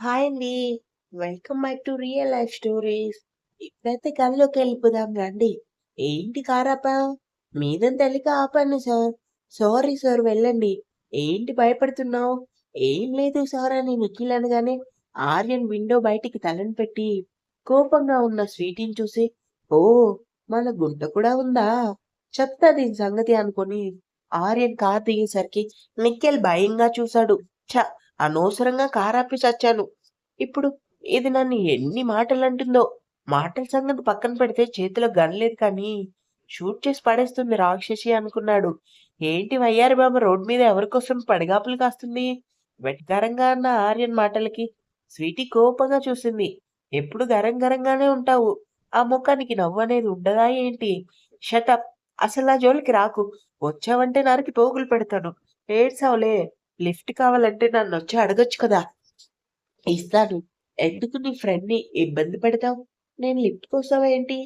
Hi అండి. Welcome back to real life stories. ఇప్పుడైతే కథలోకి వెళ్ళిపోదాం రండి. ఏంటి కారాపావు? మీదని తెలియక ఆపాను సార్. సారీ సార్ వెళ్ళండి. ఏంటి భయపడుతున్నావు? ఏం లేదు సార్ అని నిఖిల్ అనగానే ఆర్యన్ విండో బయటికి తలని పెట్టి కోపంగా ఉన్న స్వీటీని చూసి ఓ మన గుంట కూడా ఉందా? చెప్తా దీని సంగతి అనుకొని ఆర్యన్ కార్ దిగేసరికి నిఖిల్ భయంగా చూశాడు. చ అనవసరంగా కారాపి చచ్చాను. ఇప్పుడు ఇది నన్ను ఎన్ని మాటలు అంటుందో మాటల సంగతి పక్కన పెడితే చేతిలో గనలేదు కానీ షూట్ చేసి పడేస్తుంది రాక్షసి అనుకున్నాడు. ఏంటి వయ్యారి బామ్మ రోడ్ మీద ఎవరికోసం పడిగాపులు కాస్తుంది? వెటకారంగా అన్న ఆర్యన్ మాటలకి స్వీటీ కోపంగా చూసింది. ఎప్పుడు గరం గరంగానే ఉంటావు. ఆ ముఖానికి నవ్వు అనేది ఉండదా ఏంటి? షటప్ అసలు నా జోలికి రాకు. వచ్చావంటే నరికి పోగులు పెడతాను. ఏడ్సావులే. లిఫ్ట్ కావాలంటే నన్ను వచ్చి అడగొచ్చు కదా! ఇస్తాను. ఎందుకు నీ ఫ్రెండ్‌ని ఇబ్బంది పెడతావు? నేను లిఫ్ట్ కోసమా ఏంటి?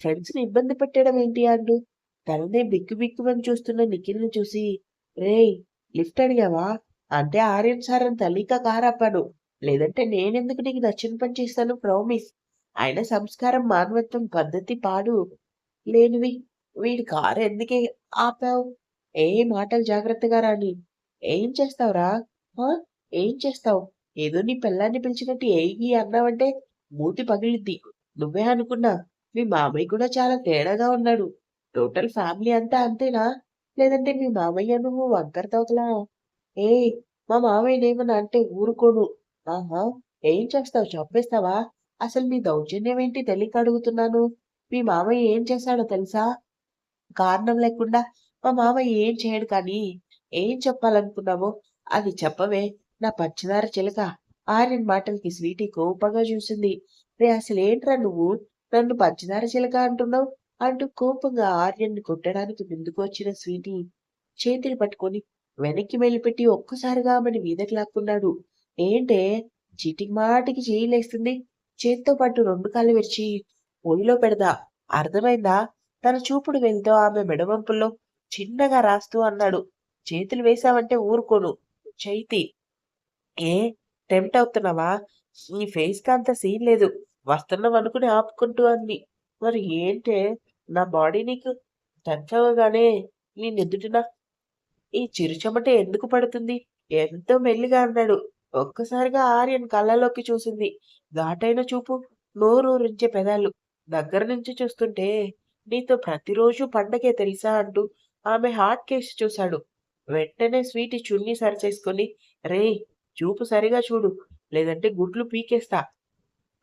ఫ్రెండ్స్‌ని ఇబ్బంది పెట్టడం ఏంటి అంటూ తననే బిక్కు బిక్కుమని చూస్తున్న నిఖిల్‌ని చూసి రే లిఫ్ట్ అడిగావా? అంటే ఆర్యన్ సార్ అని తల్లిక కారాపాను. లేదంటే నేనెందుకు నీకు నచ్చిన పని చేస్తాను ప్రామిస్. ఆయన సంస్కారం, మానవత్వం, పద్ధతి పాడు లేనివి వీడి కారు ఎందుకే ఆపావు? ఏ మాటలు జాగ్రత్తగా రాని. ఏం చేస్తావురా? ఏం చేస్తావు? ఏదో నీ పిల్లాన్ని పిలిచినట్టు ఏగి అన్నావంటే మూతి పగిలిద్ది. నువ్వే అనుకున్నా. మీ మామయ్య కూడా చాలా తేడాగా ఉన్నాడు. టోటల్ ఫ్యామిలీ అంతా అంతేనా? లేదంటే మీ మామయ్య నువ్వు వంకరతవుతలా తోకలా? ఏయ్! మా మామయ్యనేమన్నా అంటే ఊరుకోడు ఆహా! ఏం చేస్తావు చంపేస్తావా? అసలు మీ దౌర్జన్యం ఏంటి తెలియక అడుగుతున్నాను. మీ మామయ్య ఏం చేశాడో తెలుసా? కారణం లేకుండా మా మామయ్య ఏం చేయడు కానీ ఏం చెప్పాలనుకున్నావో అది చెప్పవే నా పంచదార చిలక. ఆర్యన్ మాటలకి స్వీటీ కోపంగా చూసింది. రే అసలేంట్రా నువ్వు నన్ను పంచదార చిలక అంటున్నావు? అంటూ కోపంగా ఆర్యన్‌ని కొట్టడానికి ముందుకు వచ్చిన స్వీటీ చేతిని పట్టుకొని వెనక్కి మెలిపెట్టి ఒక్కసారిగా ఆమెని మీదకి లాక్కున్నాడు. ఏంటే చీటికి మాటికి చేయలేస్తుంది లేస్తుంది. చేత్తో పాటు రెండు కాళ్ళు విరిచి పొయ్యిలో పెడదా. అర్థమైందా? తన చూపుడు వేలితో ఆమె మెడవంపుల్లో చిన్నగా రాస్తూ అన్నాడు. చేతులు వేసావంటే ఊరుకోను. చైతి. ఏ టెంప్ట్ అవుతున్నావా? నీ ఫేస్‌కి అంత సీన్ లేదు. వస్తున్నావనుకుని ఆపుకుంటూ అంది. మరి ఏంటే నా బాడీ నీకు టచ్ అవ్వగానే నీ నుదుటిన ఈ చిరుచమట ఎందుకు పడుతుంది? ఎంతో మెల్లిగా అన్నాడు. ఒక్కసారిగా ఆర్యన్ కళ్ళలోకి చూసింది. ఘాటైన చూపు, నోరూరించే పెదాలు. దగ్గర నుంచి చూస్తుంటే నీతో ప్రతిరోజు పండగే తెలుసా అంటూ ఆమె హార్ట్ కేసి చూశాడు. వెంటనే స్వీటీ చున్నీ సరిచేసుకొని రేయ్! చూపు సరిగా చూడు. లేదంటే గుడ్లు పీకేస్తా.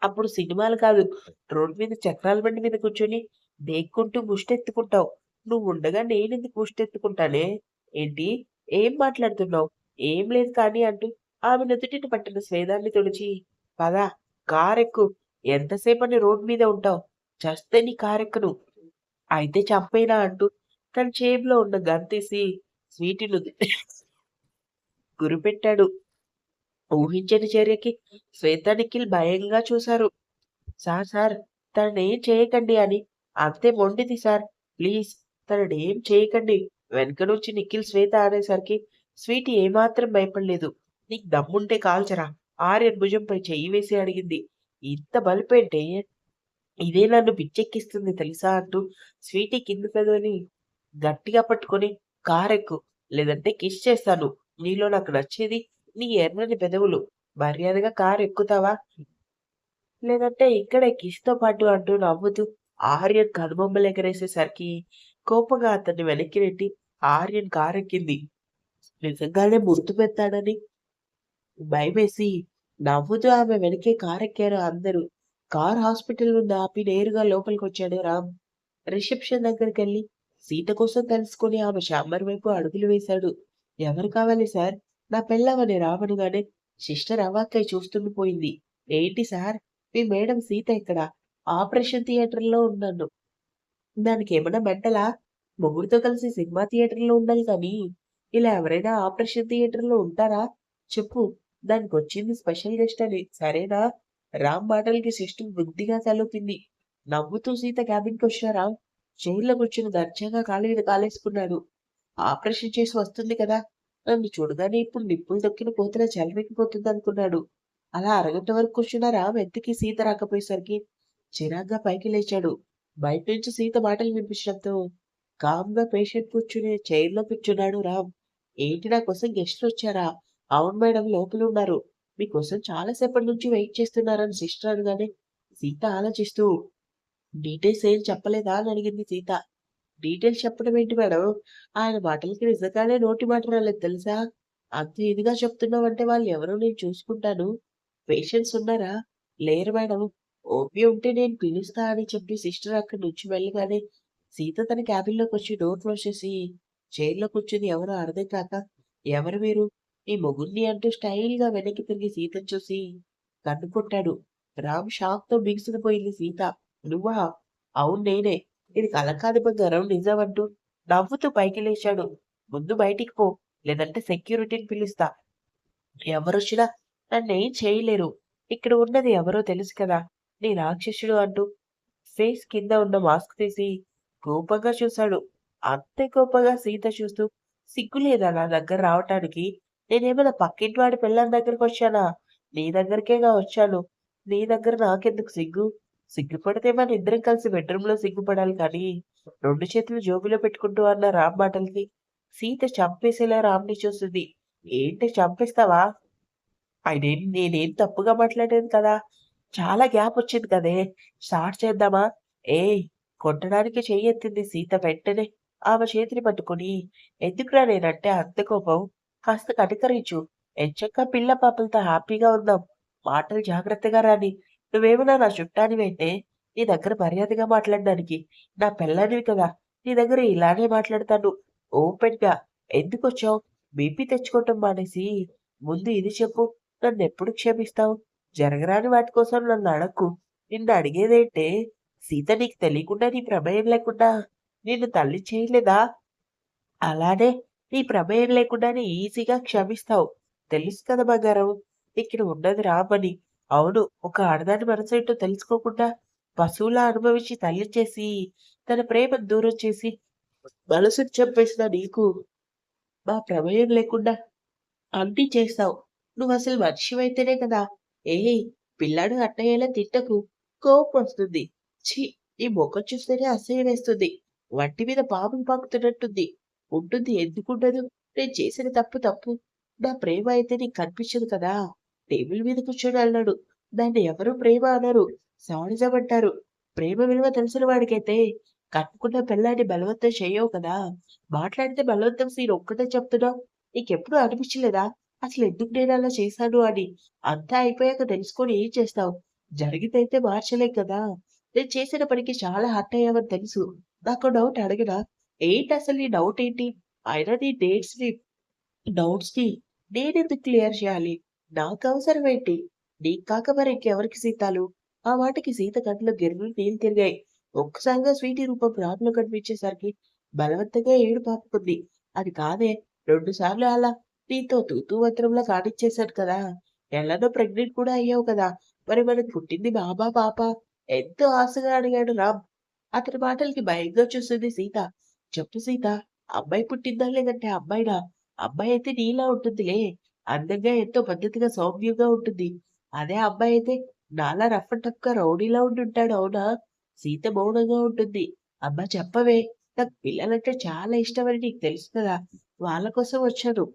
అప్పుడు సినిమాలు కాదు. రోడ్ మీద చక్రాల బండి మీద కూర్చొని దేక్కుంటూ ముష్టెత్తుకుంటావు. నువ్వుండగా నేనెందుకు ముష్టెత్తుకుంటానే? ఏంటి? ఏం మాట్లాడుతున్నావు? ఏం లేదు కానీ అంటూ ఆమె నుదుటిని పట్టిన స్వేదాన్ని తుడిచి పదా కారెక్కు. ఎంతసేపని రోడ్ మీద ఉంటావు? చస్తే నీ కారెక్కను. అయితే చంపేనా అంటూ తన చేబులో ఉన్న గన్ తీసి స్వీటీ గురిపెట్టాడు. ఊహించని చర్యకి శ్వేత, నిఖిల్ భయంగా చూశారు. సార్ సార్ తననేం చేయకండి అని అంతే మొండిది సార్. ప్లీజ్ తననేం చేయకండి. వెనక నుంచి నిఖిల్, శ్వేత అనేసరికి స్వీటి ఏమాత్రం భయపడలేదు. నీకు దమ్ముంటే కాల్చరా? ఆర్యన్ భుజంపై చెయ్యి వేసి అడిగింది. ఇంత బలిపేంటే ఇదే నన్ను పిచ్చెక్కిస్తుంది తెలుసా అంటూ స్వీటీ కింద పెదవిని గట్టిగా పట్టుకొని కారెక్కు. లేదంటే కిష్ చేస్తాను. నీలో నాకు నచ్చేది నీ ఎర్రని పెదవులు. మర్యాదగా కారు ఎక్కుతావా? లేదంటే ఇక్కడే కిష్తో పాటు అంటూ నవ్వుతూ ఆర్యన్ కనుబొమ్మలు ఎగరేసేసరికి కోపంగా అతన్ని వెనక్కి నెట్టి ఆర్యన్ కారెక్కింది. నిజంగానే ముద్దు పెట్టాడని భయమేసి నవ్వుతూ ఆమె వెనకే కారెక్కారు అందరూ. కారు హాస్పిటల్ నుండి ఆపి నేరుగా లోపలికి వచ్చాడు రామ్. రిసెప్షన్ దగ్గరికి వెళ్ళి సీత కోసం తెలుసుకొని ఆమె శాంబర్ వైపు అడుగులు వేశాడు. ఎవరు కావాలి సార్? నా పెళ్ళామని రామనగానే సిస్టర్ అవాక్కై చూస్తుండిపోయింది. ఏంటి సార్? మీ మేడం సీత ఇక్కడ ఆపరేషన్ థియేటర్‌లో ఉన్నాను. దానికి ఏమైనా మెంటలా? ముగ్గురితో కలిసి సినిమా థియేటర్‌లో ఉండాలి కానీ, ఇలా ఎవరైనా ఆపరేషన్ థియేటర్‌లో ఉంటారా? చెప్పు. దానికి వచ్చింది స్పెషల్ గెస్ట్ అని. సరేనా? రామ్ మాటలకి సిస్టర్ బుద్ధిగా తలుపింది నవ్వుతూ సీత క్యాబిన్కి వచ్చారా జైల్లో కూర్చుని దర్జాగా కాలు మీద కాలేసుకున్నాడు. ఆపరేషన్ చేసి వస్తుంది కదా! నన్ను చూడగానే ఇప్పుడు నిప్పులు దొక్కిన కోతలా కోతిలా అనుకున్నాడు అలా అరగంట వరకు కూర్చున్న రామ్ ఎత్తుకి సీత రాకపోయేసరికి చిరాగ్గా పైకి లేచాడు. బయట నుంచి సీత మాటలు వినిపించడంతో కామ్గా పేషెంట్ కూర్చునే చైర్లో కూర్చున్నాడు రామ్. ఏంటి నా కోసం గెస్ట్లు వచ్చారా? అవును మేడం లోపల ఉన్నారు. మీకోసం చాలాసేపటి నుంచి వెయిట్ చేస్తున్నారని సిస్టర్ అనగానే సీత ఆలోచిస్తూ డీటెయిల్స్ ఏం చెప్పలేదా అని అడిగింది సీత. డీటెయిల్స్ చెప్పడం ఏంటి మేడం? ఆయన మాటలకి నిజంగానే నోటి మాట రాలేదు తెలుసా? అంత ఇదిగా చెప్తున్నావంటే వాళ్ళు ఎవరో నేను చూసుకుంటాను. పేషెంట్స్ ఉన్నారా? లేరు మేడం. ఓపీ ఉంటే నేను పిలుస్తా అని చెప్పి సిస్టర్ అక్కడి నుంచి వెళ్ళగానే సీత తన క్యాబిన్లోకి వచ్చి డోర్ క్లోజ్ చేసి చైర్లో కూర్చుని ఎవరో అర్థం కాక ఎవరు మీరు? ఈ మొగుడిని అంటూ స్టైల్గా వెనక్కి తిరిగి సీతను చూసి కన్ను కొట్టాడు. రామ్ షాక్తో బిగుసుకుపోయింది సీత. నువ్వా? అవును నేనే. ఇది కల బంగారం నిజం అంటూ నవ్వుతూ పైకి లేచాడు. ముందు బయటికి పో లేదంటే సెక్యూరిటీని పిలుస్తా. ఎవరొచ్చినా నన్నేం చేయలేరు. ఇక్కడ ఉన్నది ఎవరో తెలుసు కదా. నీ రాక్షసుడు అంటూ ఫేస్ కింద ఉన్న మాస్క్ తీసి కోపంగా చూశాడు. అంతే కోపంగా సీత చూస్తూ సిగ్గు లేదా నా దగ్గర రావటానికి? నేనేమైనా పక్కింటి వాడి పిల్లల దగ్గరకు వచ్చానా? నీ దగ్గరికేగా వచ్చాను. నీ దగ్గర నాకెందుకు సిగ్గు? సిగ్గుపడితే మన ఇద్దరం కలిసి బెడ్రూమ్లో సిగ్గుపడాలి కానీ రెండు చేతులు జోబులో పెట్టుకుంటూ అన్న రామ్ మాటలకి సీత చంపేసేలా రామ్ని చూస్తుంది. ఏంటి చంపేస్తావా? ఆయన నేనేం తప్పుగా మాట్లాడేది కదా? చాలా గ్యాప్ వచ్చింది కదే. స్టార్ట్ చేద్దామా? ఏయ్ కొట్టడానికి చెయ్యెత్తింది సీత వెంటనే. ఆమె చేతిని పట్టుకుని ఎందుకురా నేనంటే అంత కోపం? కాస్త కనికరించు. ఎంచక్క పిల్ల పాపలతో హ్యాపీగా ఉందాం. మాటలు జాగ్రత్తగా రాని నువ్వేమన్నా నా చుట్టానివైతే నీ దగ్గర మర్యాదగా మాట్లాడడానికి నా పిల్లనివి కదా నీ దగ్గర ఇలానే మాట్లాడతాను. ఓపెన్గా ఎందుకు వచ్చావు బీపీ తెచ్చుకోవటం మానేసి ముందు ఇది చెప్పు నన్ను ఎప్పుడు క్షమిస్తావు? జరగరాని వాటి కోసం నన్ను అడక్కు. నిన్ను అడిగేదేంటే సీత నీకు తెలియకుండా నీ ప్రమేయం లేకుండా నిన్ను తల్లి చేయలేదా? అలానే నీ ప్రమేయం లేకుండానే ఈజీగా క్షమిస్తావు. తెలుసు కదా బంగారం ఇక్కడ ఉన్నది రామని. అవును ఒక ఆడదాని మనసు ఏంటో తెలుసుకోకుండా పశువులా అనుభవించి తల్లి చేసి తన ప్రేమ దూరం చేసి మనసును చంపేసిన నీకు మా ప్రమేయం లేకుండా అన్ని చేస్తావు. నువ్వు అసలు మనిషివైతేనే కదా. ఏ పిల్లాడు అట్టయ్యేలా తిట్టకు. కోపం వస్తుంది. ఛీ నీ ముఖం చూస్తేనే అసహ్యం వేస్తుంది. వంటి మీద పాపం పాకుతున్నట్టుంది. ఉంటుంది ఎందుకుండదు. నేను చేసిన తప్పు తప్పు. నా ప్రేమ అయితే నీకు కనిపించదు కదా. టేబుల్ మీద కూర్చొని అన్నాడు. దాన్ని ఎవరు ప్రేమ అనరు. సాడిజం అంటారు ప్రేమ విలువ తెలిసిన వాడికైతే కట్టుకున్న పిల్లాన్ని బలవంతం చేయవు కదా. మాట్లాడితే బలవంతం సీన్ ఒక్కటే చెప్తున్నావు నీకెప్పుడు అనిపించలేదా? అసలు ఎందుకు నేను అలా చేశాను అని. అంతా అయిపోయాక తెలుసుకొని ఏం చేస్తావు? జరిగితే మార్చలేం కదా. నేను చేసిన పనికి చాలా హర్ట్ అయ్యావని తెలుసు. నాకు డౌట్ అడిగినా ఏంటి అసలు నీ డౌట్ ఏంటి? అయినా నీ డేట్స్ని డౌట్స్ని నేనెందుకు క్లియర్ చేయాలి? నాకు అవసరం ఏంటి నీకు కాక మరి ఇంకెవరికి సీతాలు? ఆ మాటకి సీత కంట్లో గిర్రులు నీళ్ళు తిరిగాయి. ఒక్కసారిగా స్వీటీ రూపం రాత్రిలో కనిపించేసరికి బలవంతంగా ఏడు పాపుకుంది అది కాదే రెండు సార్లు అలా నీతో తూతూ మంత్రంలా కానిచ్చేశాను కదా. ఎలానో ప్రెగ్నెంట్ కూడా అయ్యావు కదా. మరి మనకు పుట్టింది బాబా పాప? ఎంతో ఆశగా అడిగాడు రామ్. అతని మాటలకి భయంగా చూస్తుంది సీత. చెప్పు సీత అబ్బాయి పుట్టిందా లేదంటే అబ్బాయినా అబ్బాయి అయితే నీలా ఉంటుందిలే. అందంగా ఎంతో పద్ధతిగా సౌమ్యంగా ఉంటుంది. అదే అబ్బాయి అయితే నాలా రఫ్ అండ్ రౌడీలా ఉంటుంటాడు అవునా? సీత మౌనంగా ఉంటుంది. అబ్బా చెప్పవే నాకు పిల్లలంటే చాలా ఇష్టమని నీకు తెలుసు కదా వాళ్ళ కోసం వచ్చాను.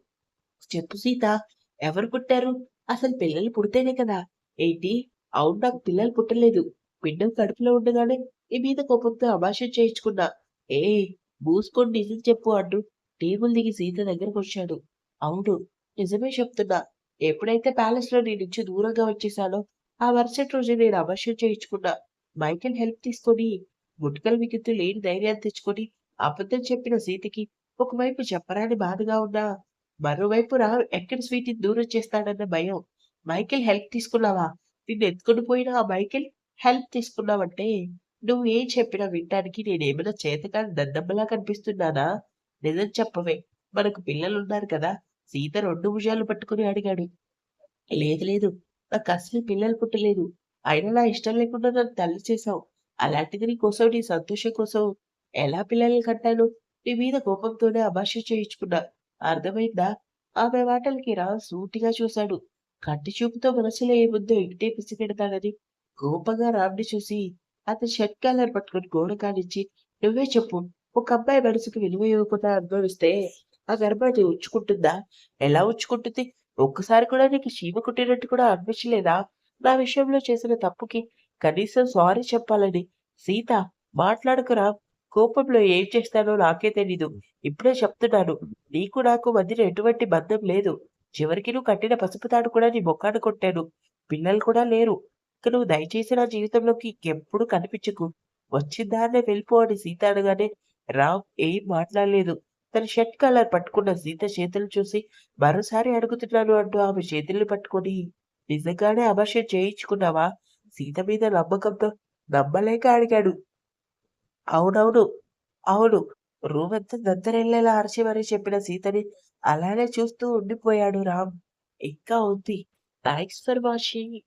చెప్పు సీత ఎవరు పుట్టారు? అసలు పిల్లలు పుడితేనే కదా. ఏంటి? అవును నాకు పిల్లలు పుట్టలేదు. పిండం కడుపులో ఉండగానే ఈ మీద కోపంతో అభాషం చేయించుకున్నా. ఏ మూసుకొని నిజం చెప్పు అంటూ టేబుల్ దిగి సీత దగ్గరకు వచ్చాడు. అవును నిజమే చెప్తున్నా. ఎప్పుడైతే ప్యాలెస్లో నీ నుంచి దూరంగా వచ్చేసానో ఆ మరుసటి రోజు నేను అభాషం చేయించుకున్నా. మైకెల్ హెల్ప్ తీసుకొని గుట్కల మిగుతూ లేని ధైర్యాన్ని తెచ్చుకొని అబద్ధం చెప్పిన సీతకి ఒకవైపు చెప్పరాని బాధగా ఉన్నా మరోవైపు రా ఎక్కడ స్వీట్ దూరం చేస్తాడన్న భయం. మైకెల్ హెల్ప్ తీసుకున్నావా? నిన్ను ఎత్తుకుని పోయినా ఆ మైకేల్ హెల్ప్ తీసుకున్నావంటే నువ్వు ఏం చెప్పినా వినడానికి నేనేమైనా చేతకాని దద్దమ్మలా కనిపిస్తున్నానా? నిజం చెప్పవే. మనకు పిల్లలు ఉన్నారు కదా సీత రెండు భుజాలు పట్టుకుని అడిగాడు. లేదు లేదు నాకు అసలు పిల్లలు పుట్టలేదు. అయినా నా ఇష్టం లేకుండా నన్ను తల్లి చేశావు. అలాంటిది నీ కోసం నీ సంతోషం కోసం ఎలా పిల్లల్ని కంటాను నీ మీద కోపంతోనే అభాష చేయించుకున్నా. అర్థమైందా? ఆమె మాటలకి రా సూటిగా చూశాడు. కంటి చూపుతో మనసులో ఏముందో ఇంటే పిసిగెడతాడని కోపంగా రామ్ని చూసి అతని షర్ట్ కాలర్ పట్టుకుని గోడ కానిచ్చి నువ్వే చెప్పు ఒక అబ్బాయి మనసుకు విలువ ఇవ్వకుండా అనుభవిస్తే ఆ గర్భాది ఉంచుకుంటుందా? ఎలా ఉంచుకుంటుంది? ఒక్కసారి కూడా నీకు చీమ కుట్టినట్టు కూడా అనిపించలేదా? నా విషయంలో చేసిన తప్పుకి కనీసం సారీ చెప్పాలని. సీత మాట్లాడుకురా. కోపంలో ఏం చేస్తానో నాకే తెలీదు. ఇప్పుడే చెప్తున్నాను. నీకు నాకు మధ్యన ఎటువంటి బంధం లేదు. చివరికి నువ్వు కట్టిన పసుపు తాడు కూడా నీ మొక్కాన కొట్టాను. పిల్లలు కూడా లేరు. ఇక నువ్వు దయచేసి నా జీవితంలోకి ఇంకెప్పుడు కనిపించకు. వచ్చిందాన్నే వెళ్ళిపో అని సీత అనగానే రామ్ ఏం మాట్లాడలేదు. తన షర్ట్ కలర్ పట్టుకున్న సీత చేతులు చూసి మరోసారి అడుగుతున్నాను అంటూ ఆమె చేతుల్ని పట్టుకొని నిజంగానే అమర్షం చేయించుకున్నావా? సీత మీద నమ్మకంతో నమ్మలేక అడిగాడు. అవునవును అవును. రూమ్ అంతా దద్దరెళ్ళేలా అరిచి మరీ చెప్పిన సీతని అలానే చూస్తూ ఉండిపోయాడు రామ్. ఇంకా ఉంది. Thanks for watching.